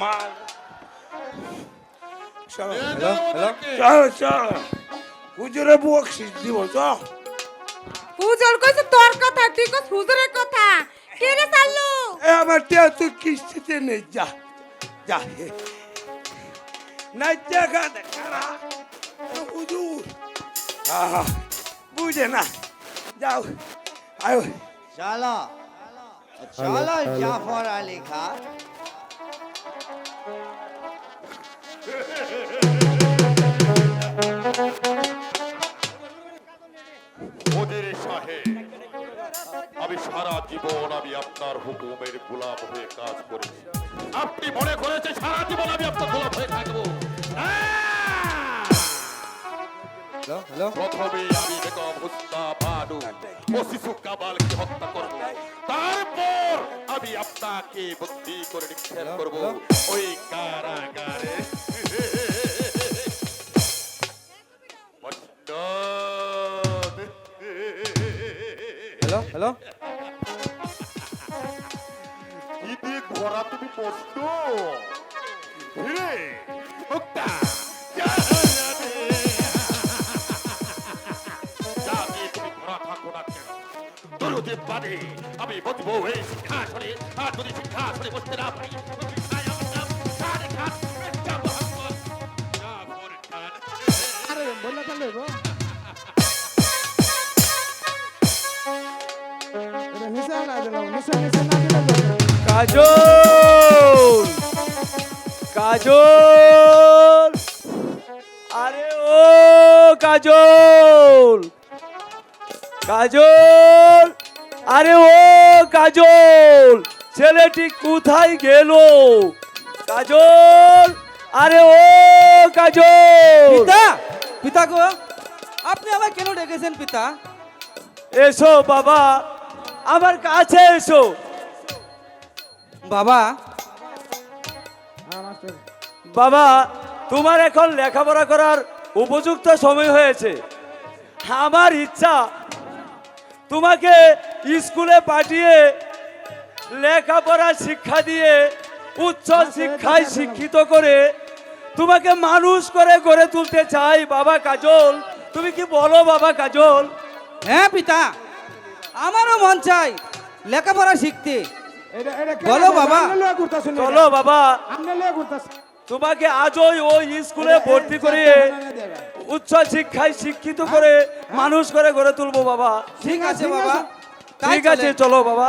মাল চলো hello hello চলো চলো হুজুরে বকশিস দিব চল হুজুর কইছে তোর কথা তুই কইছ হুজুরের কথা। কে রে চাল্লু? এ আমার টিয়া তুই কিস্তিতে নেই যা। যা না জায়গা দেখা হুজুর। আহা বুঝে না। যাও। আয়ো। চলো চলো জাফর আলী খা সাহেব আমি সারা জীবন আমি আপনার হুকুমের গোলাম হয়ে কাজ করেছি। আপনি মনে করেছেন সারা জীবন আমি আপনার গোলাম হয়ে থাকব? হ্যালো প্রথমে আমি বেগম হুসনা বানু ও শিশু কামালকে হত্যা আমি আপনাকে বন্দি করে নিক্ষেপ করব। ওই কারাগারে। Hello hello. কি দিয়ে ঘোরা তুমি হিরে। আমি বসবো এই আর যদি বসতে না পারি কাজল! কাজল! আরে ও কাজল! কাজল! আরে ও কাজল ছেলেটি কোথায় গেল? কাজল আরে ও কাজল। পিতা পিতা গো আপনি আমায় কেন ডেকেছেন পিতা? এসো বাবা আমার কাছে এসো। বাবা বাবা তোমার এখন লেখাপড়া করার উপযুক্ত সময় হয়েছে। আমার ইচ্ছা তোমাকে স্কুলে পাঠিয়ে লেখাপড়া শিক্ষা দিয়ে উচ্চ শিক্ষায় শিক্ষিত করে তোমাকে মানুষ করে গড়ে তুলতে চাই বাবা কাজল। তুমি কি বলো বাবা কাজল? হ্যাঁ পিতা। আমারও মন চাই লেখাপড়া শিখতে। বলো বাবা। চলো বাবা। তোমাকে আজই ওই স্কুলে ভর্তি করিয়ে উচ্চ শিক্ষায় শিক্ষিত করে মানুষ করে গড়ে তুলবো বাবা। ঠিক আছে বাবা। ঠিক আছে। চলো বাবা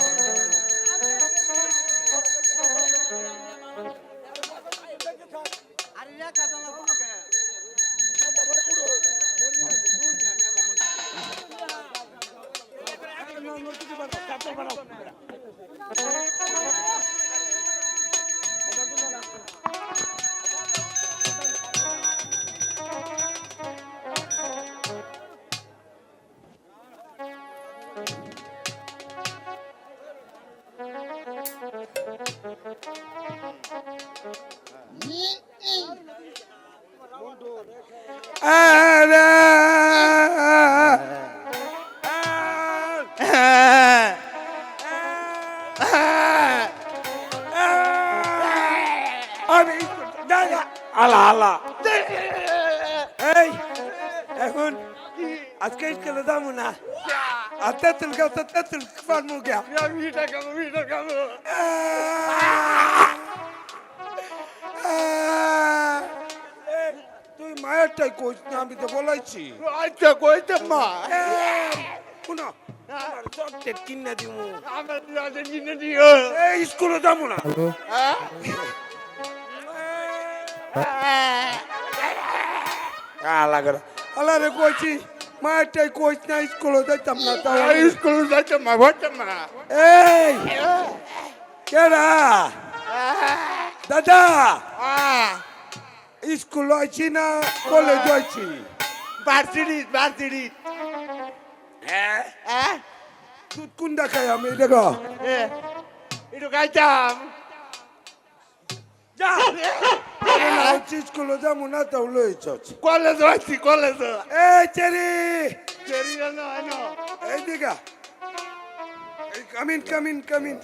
আমি আলা আলা। এই এখন আজকে স্কুলে যাব না। আর তেঁতুল গাছ তো তেঁতুল মিঠা খাব মিঠা খাব। এই মায়েরটাই কইস না আমি তো বলাইছি। আচ্ছা কইতে মা। শুনো চকলেট কিনে দিব আমার জিনে দিও। এই স্কুলে যাব না। আলাগা। আলারে কইছি মায়েরটাই কইস না স্কুলে যাইতাম না তাও স্কুল যাইতে মা ভরতে মা এই কেরা দাদা স্কুল আইছি না কলেজ আইছি? বার্সিডি বার্সিডি। হ্যাঁ? হ্যাঁ? তুই কোন দেখাই আমি? দেখো। একটু খাইতাম যা। স্কুলে যাব না তাও লইছ কলেজ আছি কলেজ এই চেরি। চেরি না না এই দিকা কামিন কামিন কামিন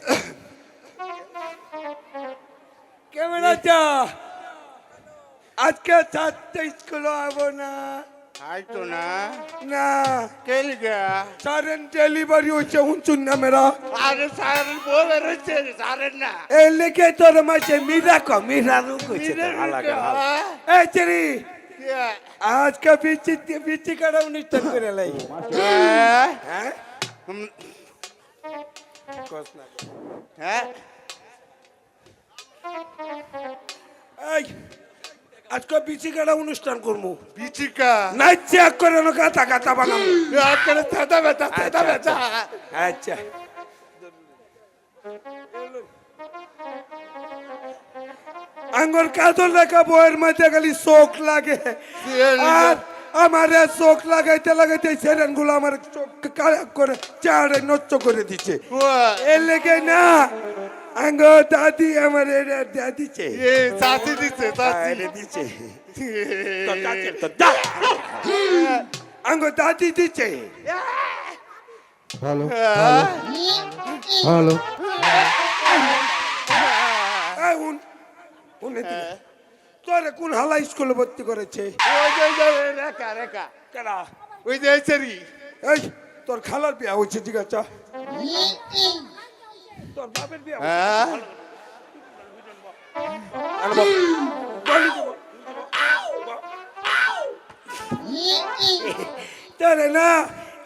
কেমন আছো? আজকে ছাত্র স্কুল আবো না। আইতো না না কেল গা সারেন ডেলিভারি হচ্ছে হুঁচুন না মেরা আরে সারেন বলে রয়েছে সারেন না এই লেগে তোর মাসে মিরা কো মিরা রু কইছে তো মিরা আলাদা রুকো, আলাদা। এই চেরি আজকে বিচি বিচি কাটা অনুষ্ঠান করে করব বিচিকা নাই চেক করে না গাতা বানাবো আজকাল থাতা থাতা আচ্ছা। আঙ্গুর কাজল লেখা বইয়ের মধ্যে খালি চোখ লাগে। আর আমার চোখ লাগাইতে লাগাইতে সেরেনগুলো আমার চোখ করে চাড়ে নষ্ট করে দিচ্ছে। এর লেগে না আঙ্গ দাদি আমার এটা দিচ্ছে এ চাচি দিছে চাচি। এটা দিচ্ছে তোর দাদি- তোর দা- আঙ্গ দাদি দিচ্ছে হ্যালো হ্যালো এই উন উনে তোরে কোন হালা স্কুলে ভর্তি করেছে? ওই যে যে রেখা রেখা। কেডা? ওই যে চেরি এই তোর খালার বিয়া হয়েছে ঠিক আছে। তোর বাপের বিয়া হ্যাঁ। তোরে না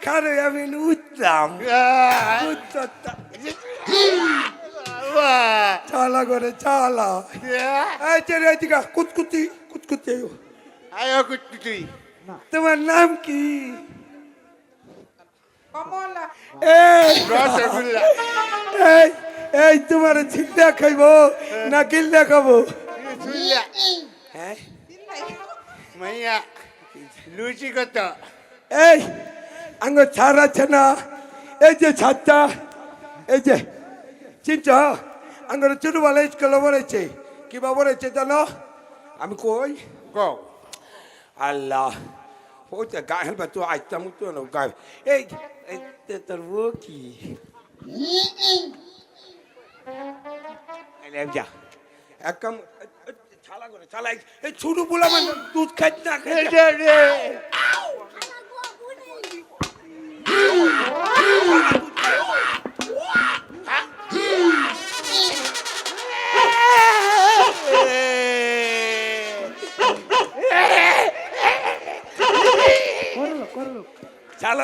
খারে আমি উঠতাম উঠতাম চালা করে চালা। কুতকুতি কুতকুতি। আয়ো কুচকুচি তোমার নাম কি? এই। এই এই তোমার চিন্তা খাইব না গিল্লা খাব? হ্যাঁ? মাইয়া লুচি কত? এই আঙ্গ ছাড় আছে না। এই যে ছাদটা এই যে চিনছ? আঙ্গর ছোটবেলা স্কুলে বলেছে কিবা বলেছে জানো? আমি কই? কও। আল্লাহ। ওই তো গায়ে হেলবা তো আইতাম তো না গায়ে এই এই তে তোর বউ কি এই লে, যা এক কাম ছালা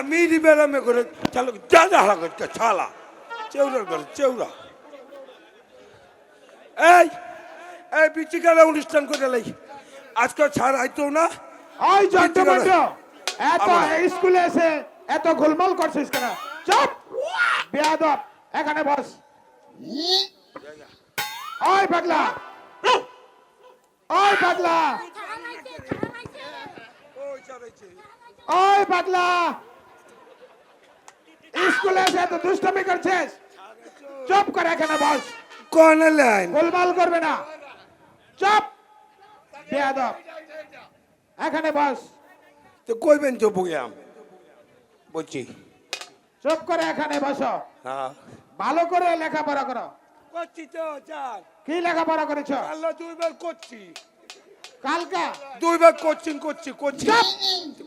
করে ছালা যা যা হালা করছে ছালা। চেউরার করে চেউরা এই এই বিচিকালে অনুষ্ঠান করে লাই। আজকে ছাড় আইতো না। ওই জন্টুমন্টু এত আবার। এই স্কুলে এসে এত গোলমাল করছিস কেন? চুপ! বেয়াদব। এখানে বস। ওই পাগলা। ওই পাগলা। ওই পাগলা। স্কুলে এসে এত দুষ্টমি করছিস? চুপ করে এখানে বস। কোন লাইন? গোলমাল করবে না। চুপ। বেয়াদব। এখানে বস। তো কইবেন তো বুয়াম বলছি। চুপ করে এখানে বসো। হ্যাঁ। ভালো করে লেখাপড়া করো। করছি তো চার কি লেখাপড়া করেছ? আল্লাহ দুইবার করছি। কালকা? দুইবার কোচিং করছি কোচিং। চুপ!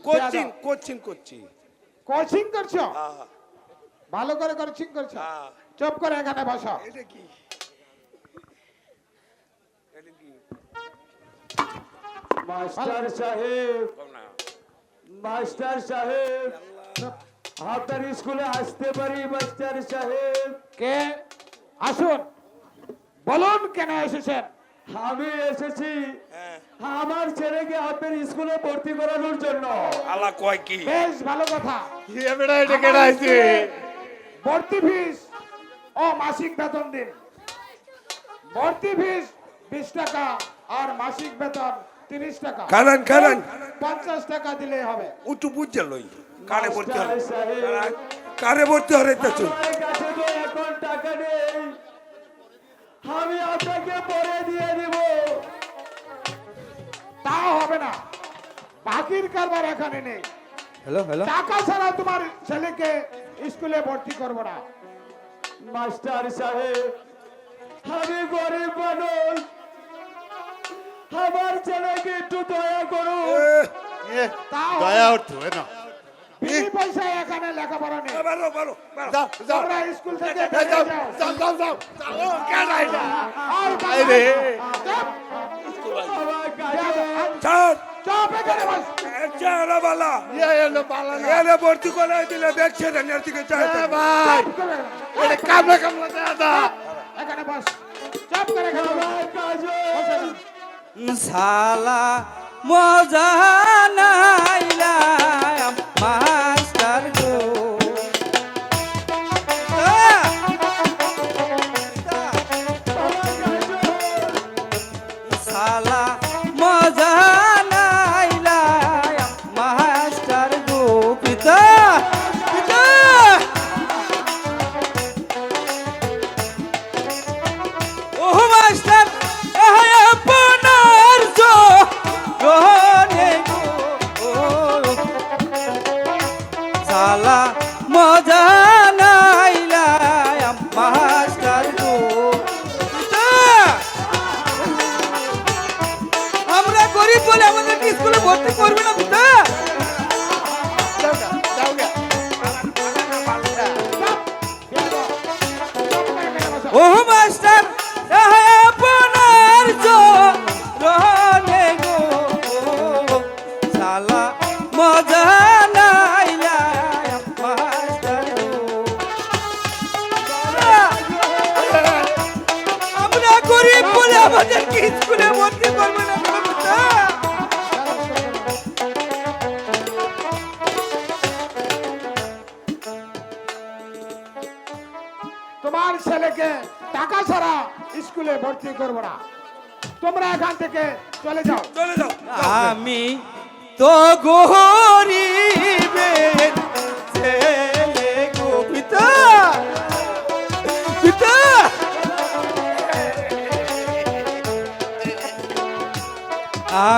কোচিং কোচিং করছি। কোচিং করছ? হ্যাঁ। ভালো করে কোচিং করছ। হ্যাঁ। চুপ করে এখানে বসো। এটা কি? মাস্টার সাহেব। মাস্টার সাহেব। স্কুলে আসতে পারি মাস্টার সাহেব? কে? আসুন। বলুন কেন এসেছেন? আমি এসেছি। আমার ছেলেকে আপনার স্কুলে ভর্তি করানোর জন্য। আলা কয় কি? বেশ ভালো কথা। এবারে এটা কেটে আছে ভর্তি ফিস। ও মাসিক বেতন দিন। ভর্তি ফিস বিশ টাকা আর মাসিক বেতন তিরিশ টাকা। কারণ কারণ পঞ্চাশ টাকা দিলে হবে। উঠু বুঝছে লই। কারে ভর্তি সাহেব। কারে ভর্তি কাছে তো এখন টাকা নেই। আমি আপনাকে পরে দিয়ে দিব। তা হবে না। বাকির কারবার এখানে নেই। হ্যালো হ্যালো টাকা ছাড়া তোমার ছেলেকে স্কুলে ভর্তি করব না। মাস্টার সাহেব আমি গরিব মানুষ। আমার ছেলেকে একটু দয়া করুন। দয়া উঠতো না। বিনি পয়সায় এখানে লেখাপড়া নেই। যাও স্কুল থেকে এ, বেরিয়ে যাও যাও। যাও যাও যাও। ও কেন এটা আর আই রে। চুপ! চুপ এখানে বস। চেহারা বালা ইয়ে এলো পালা না। এনে ভর্তি করে দিলে ব্যাগ ছেড়ে নেওয়ার দিকে চাই ভাই এটা কামলা কামলা দেয়া এখানে বস। চুপ করে এখানে বস। আমার সালা মজা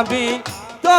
আমি তো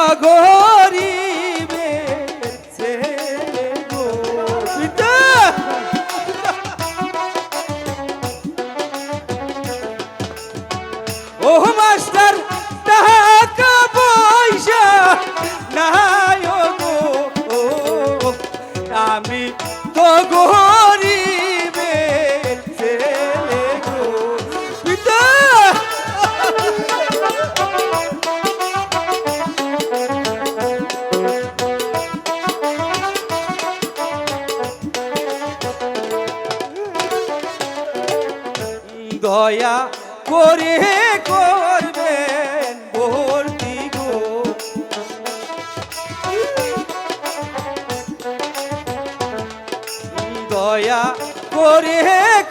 দয়া করে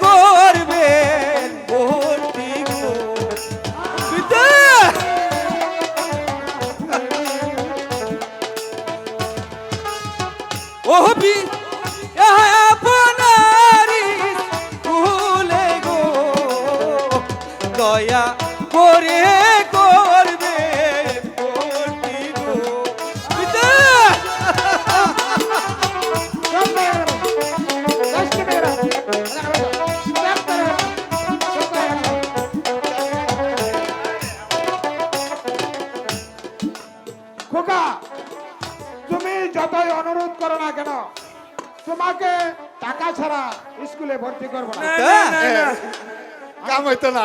করবেন ছাড়া স্কুলে ভর্তি করব না। না কাম হইতো না।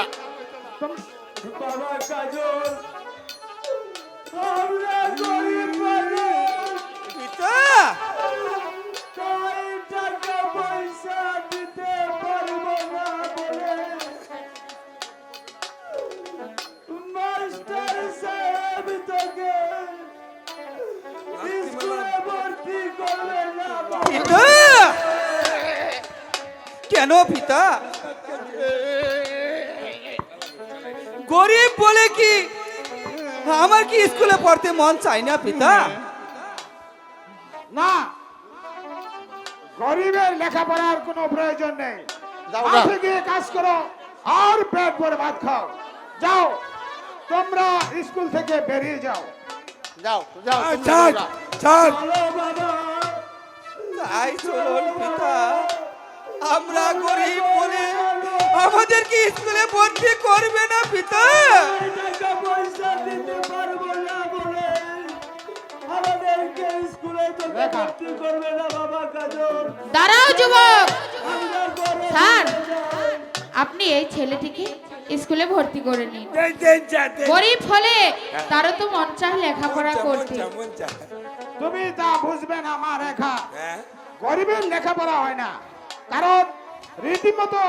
স্কুলে মন চাই না পিতা। না। গরিবের লেখাপড়ার কোনো প্রয়োজন নেই। মাঠে গিয়ে কাজ করো আর পেট ভরে ভাত খাও। যাও তোমরা স্কুল থেকে বেরিয়ে যাও। তাই চলুন পিতা। আমরা গরিব বলে আমাদের কি স্কুলে ভর্তি করবে না পিতা। করবে না বাবা কাজল। দাঁড়াও যুবক। স্যার আপনি এই ছেলেটিকে স্কুলে ভর্তি করে নিন। গরিব হলে তারও তো মন চায় লেখাপড়া করতে। তুমি তা বুঝবে না মা রেখা। হ্যাঁ? গরিবের লেখাপড়া হয় না। কারণ রীতিমতো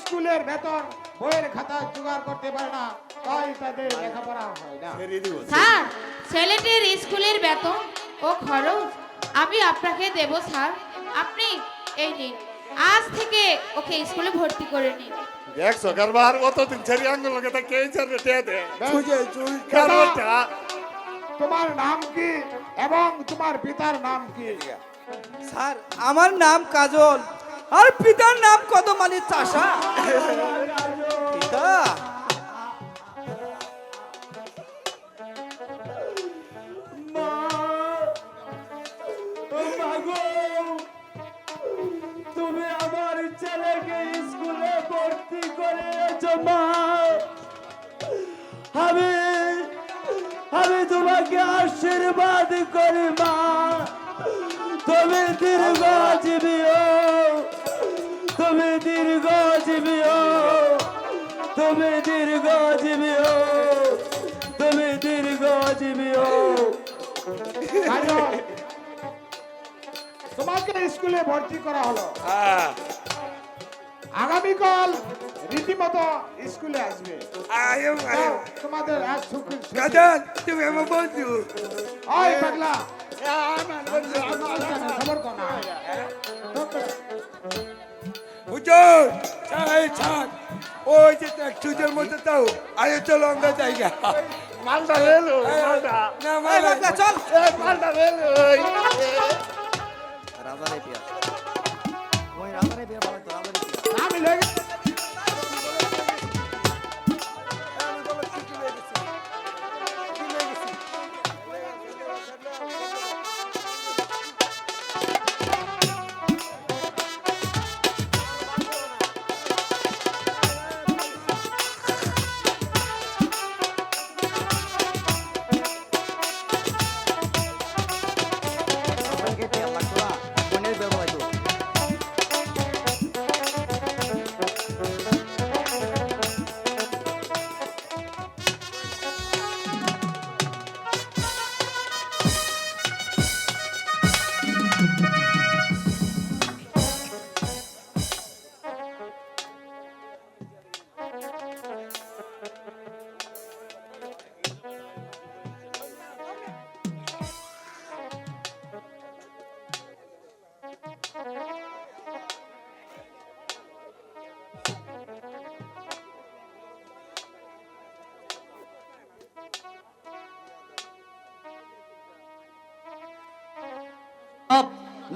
স্কুলের বেতন বইয়ের খাতা জোগাড় করতে পারে না। তাই তাদের লেখাপড়া হয় না। স্যার ছেলেটির স্কুলের বেতন ও খরচ আমি আপনাকে দেব স্যার। আপনি এই নিন। আজ থেকে ওকে স্কুলে ভর্তি করে নিন। দেখছ কারবার কতদিন ছেড়ে আঙ্গুল তা কে ছেড়ে টিয়া দে। খুঁজে চুল কারবারটা তোমার নাম কি এবং তোমার পিতার নাম কি? স্যার আমার নাম কাজল। আর পিতার নাম কত মানে চাষা। পিতা? ছেলেকে স্কুলে ভর্তি করেছ মা। আমি আমি তোমাকে আশীর্বাদ করি মা। তুমি দীর্ঘ জীবিও তুমি দীর্ঘ জীবিও তুমি দীর্ঘ জীবিও তুমি দীর্ঘ জীবিও তোমাকে স্কুলে ভর্তি করা হলো। হ্যাঁ। আগামীকাল রীতিমতো স্কুলে আসবে। তোমাদের আজ সুখ- গাজন তুমি আমার বন্ধু। ওই পাগলা। খবর কর হুজুর চাই ছাড় ওই যে দেখ মধ্যে তাও। আয়ো চলো আমরা জায়গা মালটা রেলো না এই মারা বাগদা, চল। এ মালটা রেলো আমি লেগে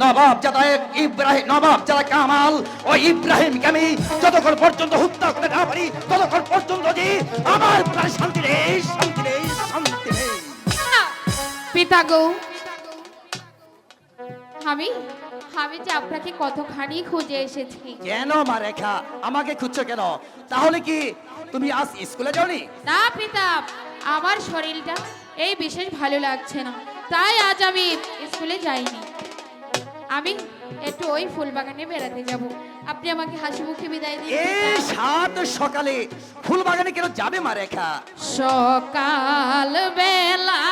নবাব যাদা ইব্রাহিম নবাব যাদা কামাল ও ইব্রাহিমকে আমি যতক্ষণ পর্যন্ত হত্যা করে না পারি ততক্ষণ পর্যন্ত যে আমার প্রায় শান্তি নেই শান্তি নেই শান্তি নেই। পিতা গো আমি আমি যে আপনাকে কতখানি খুঁজে এসেছি। কেন মা রেখা? আমাকে খুঁজছো কেন? তাহলে কি তুমি আজ স্কুলে যাওনি? না পিতা আমার শরীরটা এই বিশেষ ভালো লাগছে না। তাই আজ আমি স্কুলে যাইনি। আমি একটু ওই ফুল বাগানে বেড়াতে যাব। আপনি আমাকে হাসি মুখে বিদায় দিন। এই সাত সকালে ফুল বাগানে কেন যাবে মা রেখা? সকাল বেলা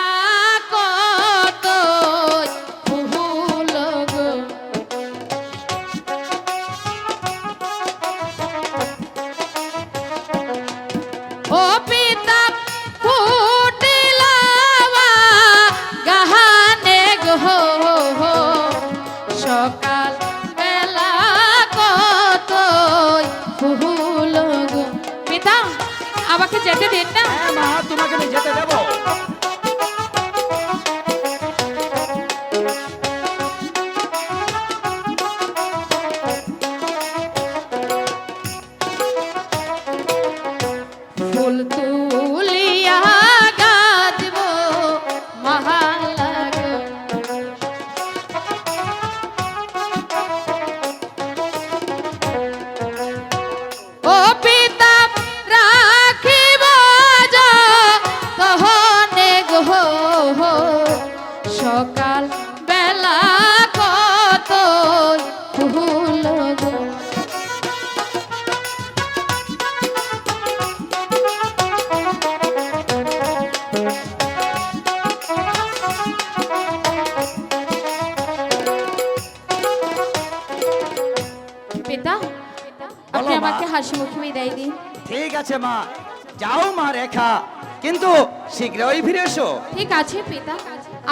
ঠিক আছে পিতা।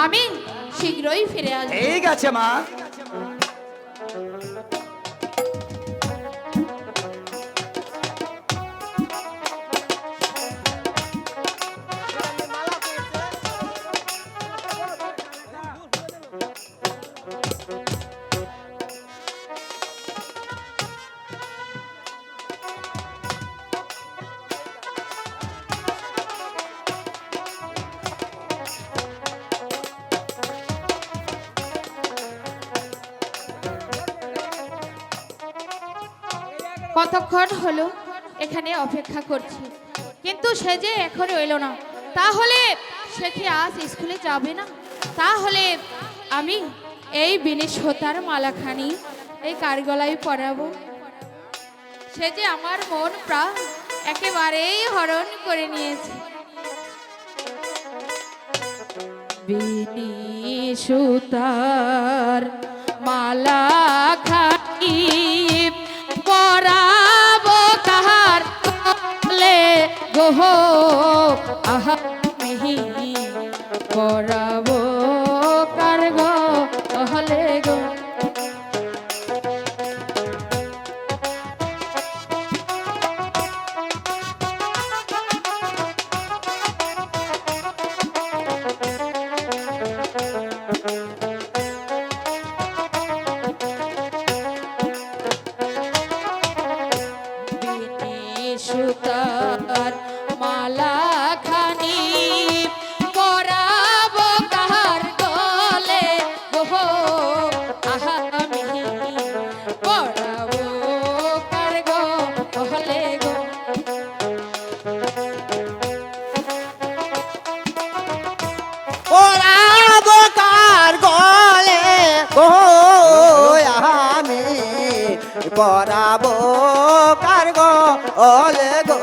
আমি শীঘ্রই ফিরে আসব। ঠিক আছে মা। কতক্ষণ হলো, এখানে অপেক্ষা করছি। কিন্তু সে যে এখনও এলো না, তাহলে সে কি আজ স্কুলে যাবে না? তাহলে আমি এই বিনি সোতার মালাখানি, এই কারগলায় পরাবো। সে যে আমার মন প্রাণ একেবারেই হরণ করে নিয়েছে। বিনি সুতার মালা খাই গোহ আহা মিহি পরাবো পরাবো কারগো অলে গো।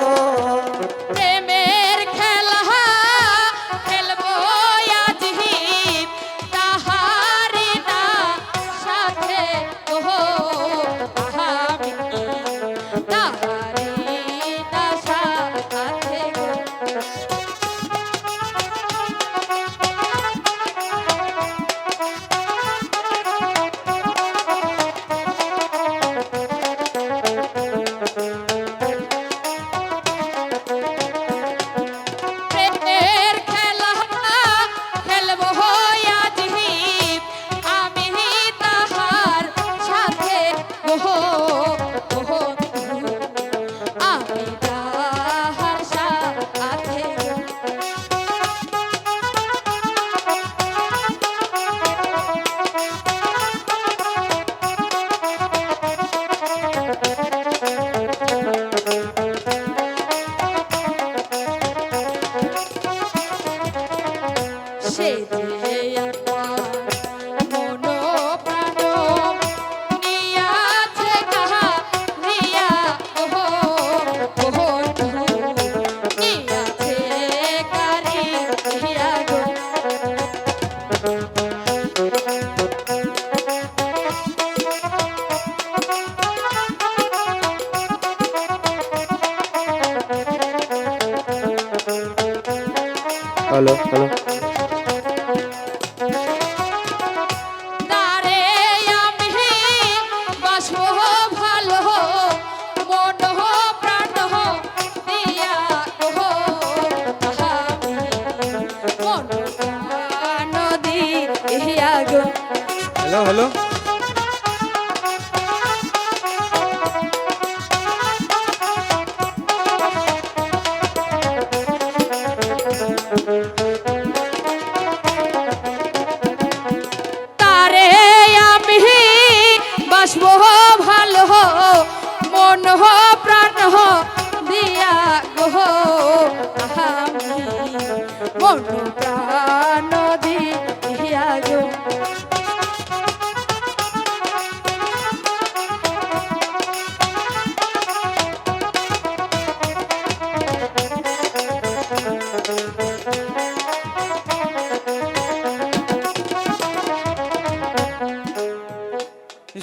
হ্যালো হ্যালো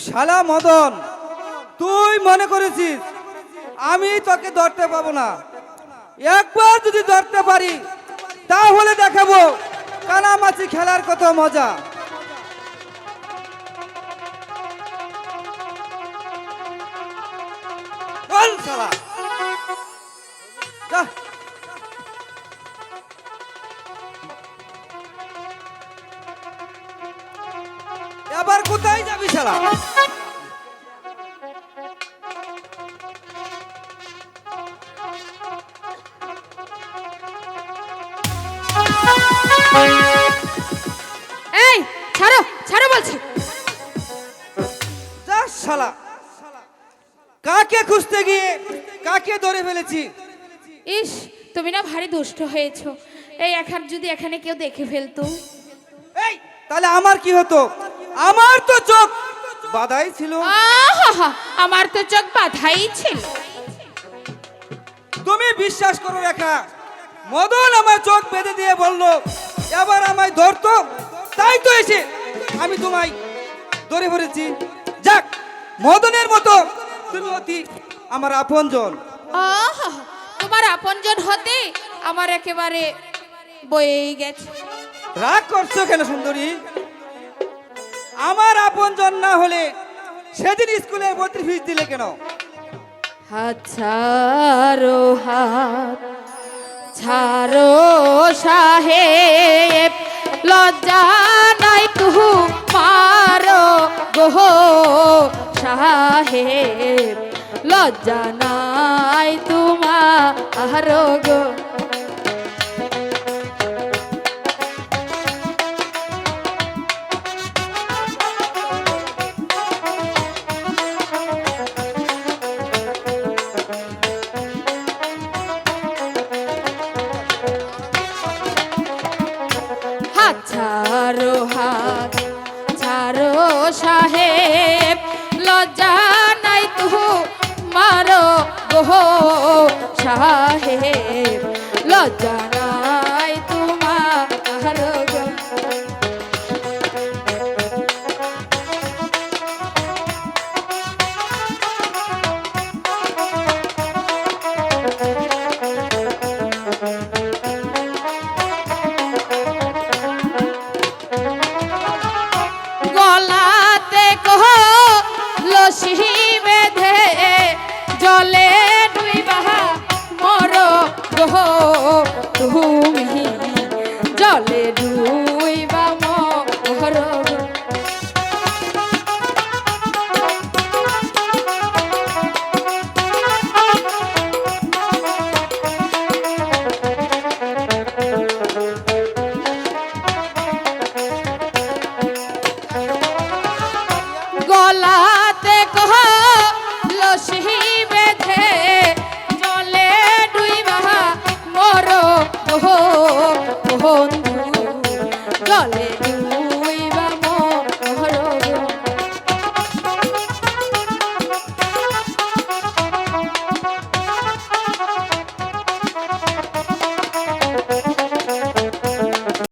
শালা মদন, তুই মনে করেছিস আমি তোকে ধরতে পাবো না? একবার যদি ধরতে পারি, তাহলে দেখাবো কানামাছি খেলার কত মজা। শালা। শালা এই ছাড়ো ছাড়ো বলছি। যা শালা। কাকে খুঁজতে গিয়ে কাকে ধরে ফেলেছি? ইস তুমি না ভারী দুষ্ট হয়েছো। এই এখন যদি এখানে কেউ দেখে ফেলতো। এই তাহলে আমার কি হতো? আমার তো চোখ বাধাই ছিল। আহা আমার তো চোখ বাধাই ছিল। তুমি বিশ্বাস করো রেখা মদন আমার চোখ বেঁধে দিয়ে বলল এবার আমায় ধরতো তাই তো এসে আমি তোমায় ধরে ফেলেছি। যাক মদনের মতো তুমি অতি আমার আপনজন। তোমার আপনজন হতে আমার একেবারে বয়েই গেছে। রাগ করছ কেন সুন্দরী? আমার আপনজন না হলে সেদিন স্কুলে ভর্তি ফিস দিলে কেন? হাত ছাড়ো হাত ছাড়ো সাহেব লজ্জা নাই তুহু মারো, গোহ সাহেব লজ্জা নাই তোমার গো। লসি বেঁধে